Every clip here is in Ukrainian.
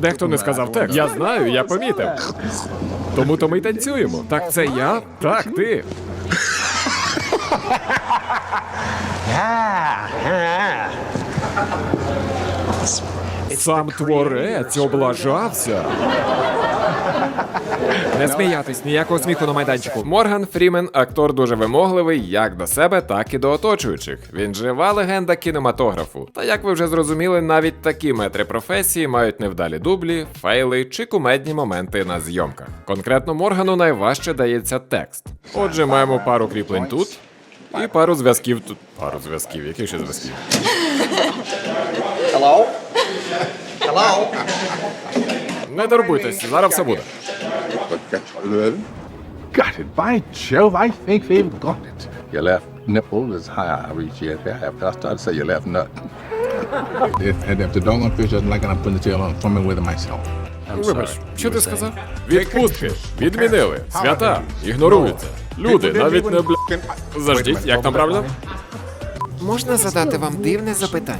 Дехто не сказав текст. Я знаю, я помітив. Тому то ми й танцюємо. Так це я? Так, ти. Сам творець облажався. Не сміятись, ніякого сміху на майданчику. Морган Фрімен актор дуже вимогливий як до себе, так і до оточуючих. Він жива легенда кінематографу. Та як ви вже зрозуміли, навіть такі метри професії мають невдалі дублі, фейли чи кумедні моменти на зйомках. Конкретно Моргану найважче дається текст. Отже, маємо пару кріплень тут. І пару зв'язків тут. Пару зв'язків. Яких ще зв'язків? Hello? Hello? Не турбуйтесь, зараз все буде. Got it. By Jove, I think they've got it. Your left nipple is high. I reach yet. I started to say your left nut. if, and if the doggone fish doesn't like it, I'm putting the tail on swimming with it myself. Вибач, що ти сказав? Відпустки відмінили. Свята ігноруються. Люди навіть не бля. Заждіть, як там правильно? Можна задати вам дивне запитання?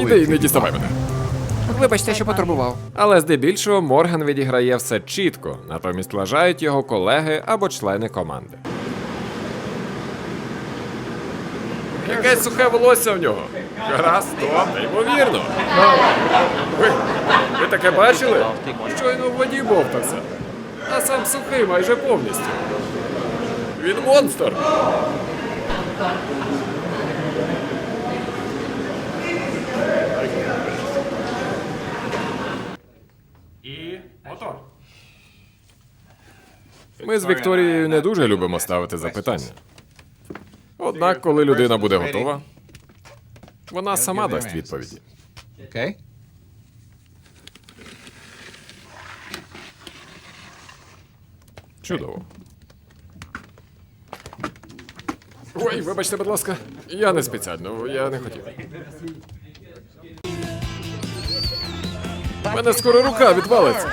Іди і не діставай мене. Вибачте, що потурбував. Але здебільшого Морган відіграє все чітко, натомість лажають його колеги або члени команди. Якесь сухе волосся в нього. Гаразд, стоп, неймовірно. Ви, ви таке бачили? Щойно в воді бовтався. А сам сухий майже повністю. Він монстр. І мотор. Ми з Вікторією не дуже любимо ставити запитання. Однак, коли людина буде готова, вона сама дасть відповіді. Okay? Чудово. Ой, вибачте, будь ласка, я не спеціально, я не хотів. У мене скоро рука відвалиться.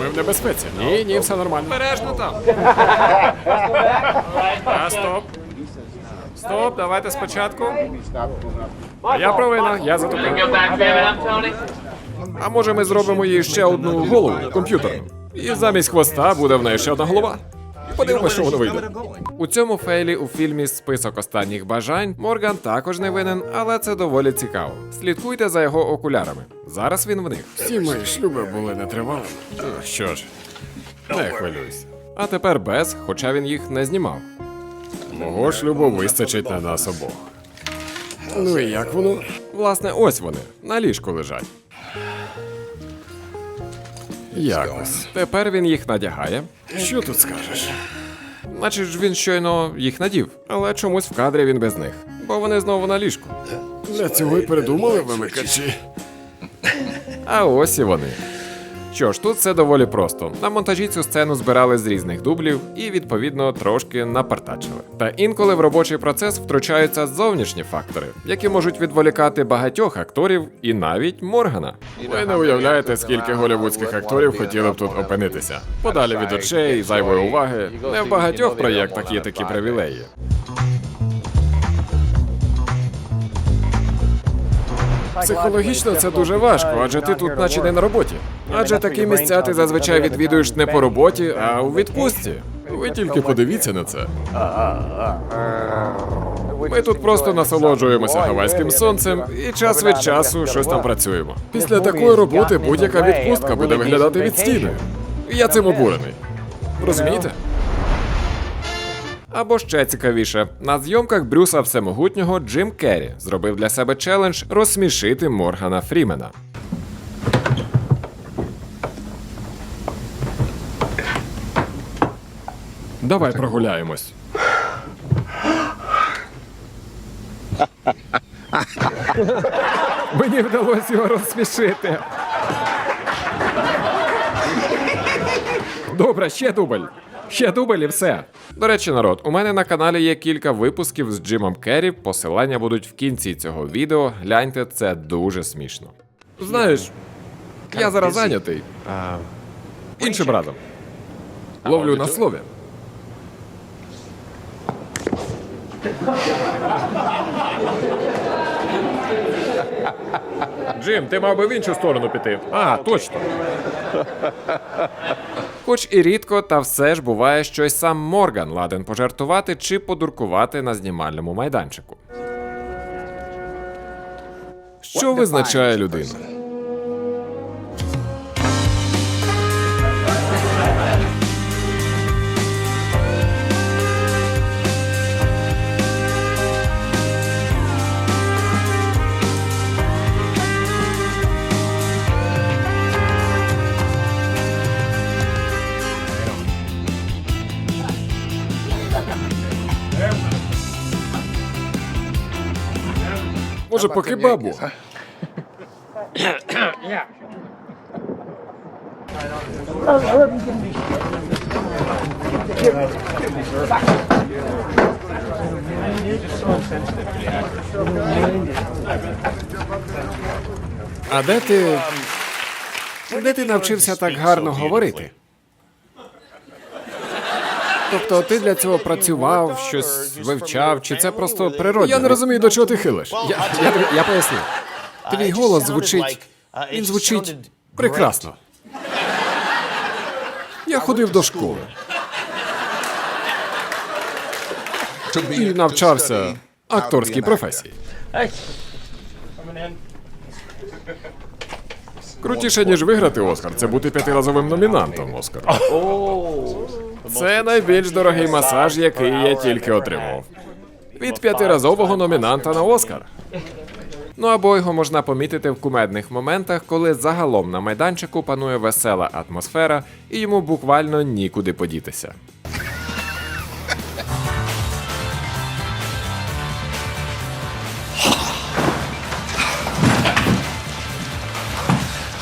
Ми в небезпеці. Ні, ні, все нормально. Бережно там. А, стоп. Стоп, давайте спочатку. А я провина, я Tony. А може ми зробимо їй ще одну голову комп'ютерну? І замість хвоста буде в неї ще одна голова. Подивимося, що воно вийде. У цьому фейлі у фільмі Список останніх бажань Морган також не винен, але це доволі цікаво. Слідкуйте за його окулярами. Зараз він в них. Всі мої шлюби були нетривалими. Що ж, не хвилюйся. А тепер без, хоча він їх не знімав. Мого шлюбу вистачить на нас обох. Ну і як воно? Власне, ось вони, на ліжку лежать. Якось. Тепер він їх надягає. Що тут скажеш? Наче ж він щойно їх надів, але чомусь в кадрі він без них, бо вони знову на ліжку. Для цього й придумали вимикачі. А ось і вони. Що ж, тут все доволі просто. На монтажі цю сцену збирали з різних дублів і, відповідно, трошки напартачили. Та інколи в робочий процес втручаються зовнішні фактори, які можуть відволікати багатьох акторів і навіть Моргана. Ви не уявляєте, скільки голівудських акторів хотіли б тут опинитися. Подалі від очей, зайвої уваги. Не в багатьох проєктах є такі привілеї. Психологічно це дуже важко, адже ти тут наче не на роботі. Адже такі місця ти зазвичай відвідуєш не по роботі, а у відпустці. Ви тільки подивіться на це. Ми тут просто насолоджуємося гавайським сонцем і час від часу щось там працюємо. Після такої роботи будь-яка відпустка буде виглядати відстійною. Я цим обурений. Розумієте? Або ще цікавіше, на зйомках Брюса Всемогутнього Джим Керрі зробив для себе челендж розсмішити Моргана Фрімена. Давай прогуляємось. Мені вдалося його розсмішити. Добре, ще дубль. Ще дубль і все. До речі, народ, у мене на каналі є кілька випусків з Джимом Керрі. Посилання будуть в кінці цього відео. Гляньте, це дуже смішно. Знаєш, я зараз зайнятий. Іншим разом. Ловлю на слові. Джим, ти мав би в іншу сторону піти. А, точно. Хоч і рідко, та все ж буває, що й сам Морган ладен пожартувати чи подуркувати на знімальному майданчику. Що визначає людину? Може, по кебабу? А де ти. Де ти навчився так гарно говорити? Тобто ти для цього працював, щось вивчав, чи це просто природне? Я не розумію, до чого ти хилиш. Я, я, я поясню. Твій голос звучить. Він звучить прекрасно. Я ходив до школи і навчався акторській професії. Крутіше, ніж виграти Оскар, це бути п'ятиразовим номінантом Оскару. Це найбільш дорогий масаж, який я тільки отримав. Від п'ятиразового номінанта на Оскар. Ну або його можна помітити в кумедних моментах, коли загалом на майданчику панує весела атмосфера і йому буквально нікуди подітися.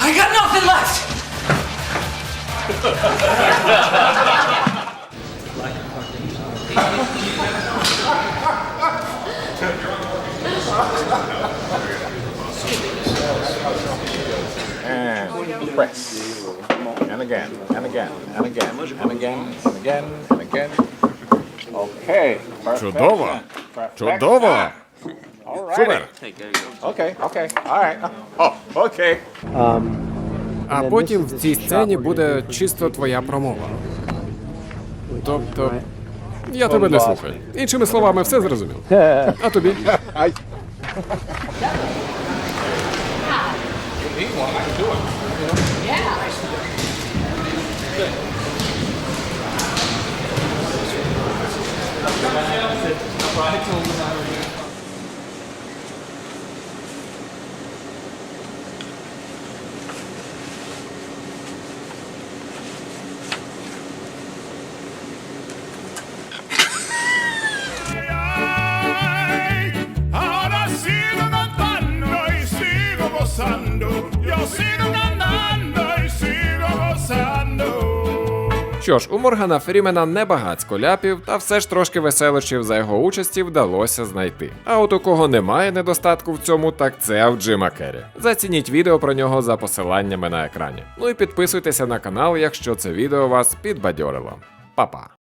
I got nothing left! And press. And again, and again, and again, and again, and again, and again. Okay. Чудово! Чудово! All Супер! right. Okay, okay, all right. Oh, okay. А потім в цій сцені буде чисто твоя промова. Тобто. Я тебе не слухаю. Іншими словами, все зрозумів. А тобі? You need one, I can do it. Що ж, у Моргана Фрімена небагацько ляпів, та все ж трошки веселощів за його участі вдалося знайти. А от у кого немає недостатку в цьому, так це в Джима Керрі. Зацініть відео про нього за посиланнями на екрані. Ну і підписуйтеся на канал, якщо це відео вас підбадьорило. Па-па!